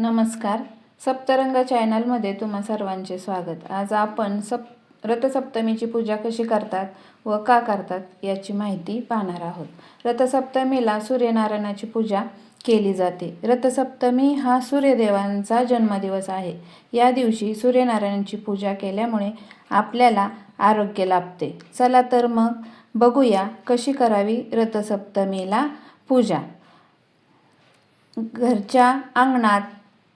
नमस्कार. सप्तरंग चॅनलमध्ये तुम्हा सर्वांचे स्वागत. आज आपण सप रथसप्तमीची पूजा कशी करतात व का करतात याची माहिती पाहणार आहोत. रथसप्तमीला सूर्यनारायणाची पूजा केली जाते. रथसप्तमी हा सूर्यदेवांचा जन्मदिवस आहे. या दिवशी सूर्यनारायणाची पूजा केल्यामुळे आपल्याला आरोग्य लाभते. चला तर मग बघूया कशी करावी रथसप्तमीला पूजा. घरच्या अंगणात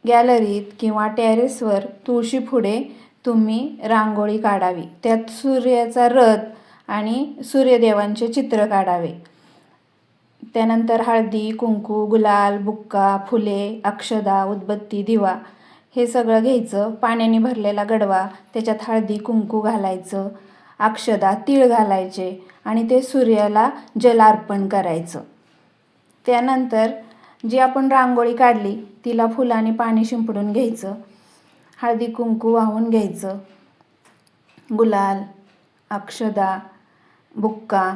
गॅलरीत किंवा टेरेसवर तुळशी पुढे तुम्ही रांगोळी काढावी. त्यात सूर्याचा रथ आणि सूर्यदेवांचे चित्र काढावे. त्यानंतर हळदी कुंकू गुलाल बुक्का फुले अक्षदा उदबत्ती दिवा हे सगळं घ्यायचं. पाण्याने भरलेला गडवा त्याच्यात हळदी कुंकू घालायचं. अक्षदा तीळ घालायचे आणि ते सूर्याला जल अर्पण करायचं. त्यानंतर जी आपण रांगोळी काढली तिला फुलाने पाणी शिंपडून घ्यायचं हळदी कुंकू वाहून घ्यायचं गुलाल अक्षदा बुक्का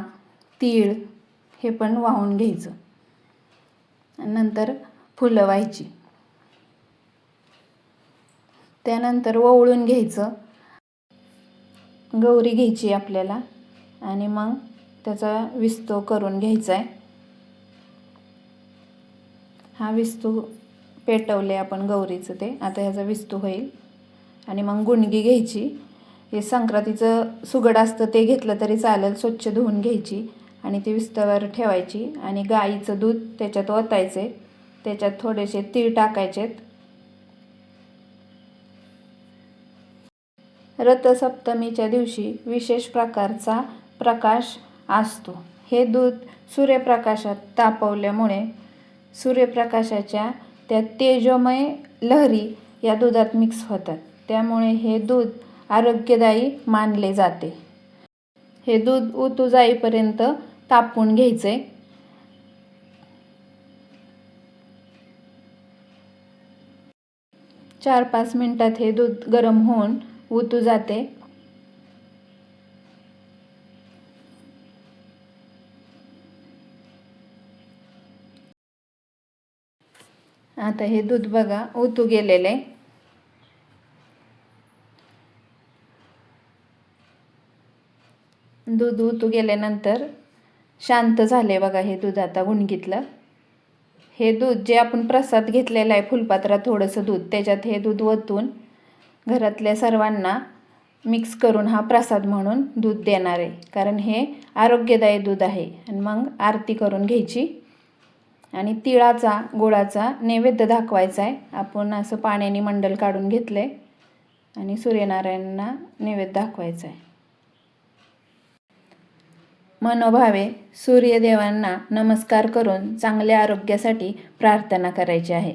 तीळ हे पण वाहून घ्यायचं. नंतर फुलं व्हायची. त्यानंतर ओवळून घ्यायचं. गौरी घ्यायची आपल्याला आणि मग त्याचा विस्तो करून घ्यायचा आहे हा विस्तू पेटवले आपण गौरीचं ते. आता ह्याचा विस्तू होईल. आणि मग गुणगी घ्यायची. हे संक्रांतीचं सुगड असतं ते घेतलं तरी चालेल स्वच्छ धुवून घ्यायची. आणि ती विस्तवर ठेवायची. आणि गाईचं दूध त्याच्यात ओतायचे त्याच्यात थोडेसे तीळ टाकायचेत. रथसप्तमीच्या दिवशी विशेष प्रकारचा प्रकाश असतो. हे दूध सूर्यप्रकाशात तापवल्यामुळे सूर्यप्रकाशाच्या त्या तेजोमय लहरी या दुधात मिक्स होतात. त्यामुळे हे दूध आरोग्यदायी मानले जाते. हे दूध उतू जाईपर्यंत तापवून घ्यायचे. चार पाच मिनटात हे दूध गरम होऊन उतू जाते. आता हे दूध बघा ओतू गेलेलं आहे दूध ओतू गेल्यानंतर शांत झाले बघा हे दूध आता गुणगीतलं. हे दूध जे आपण प्रसाद घेतलेलं आहे फुलपात्रात थोडंसं दूध त्याच्यात हे दूध ओतून घरातल्या सर्वांना मिक्स करून हा प्रसाद म्हणून दूध देणार आहे. कारण हे आरोग्यदायी दूध आहे आणि मग आरती करून घ्यायची. आणि तिळाचा गुळाचा नैवेद्य दाखवायचा आहे. आपण असं पाण्याने मंडल काढून घेतलं आहे आणि सूर्यनारायणांना नैवेद्य दाखवायचा आहे. मनोभावे सूर्यदेवांना नमस्कार करून चांगल्या आरोग्यासाठी प्रार्थना करायची आहे.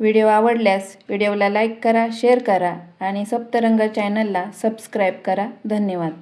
व्हिडिओ आवडल्यास व्हिडिओला लाईक करा शेअर करा आणि सप्तरंग चॅनलला सबस्क्राईब करा. धन्यवाद.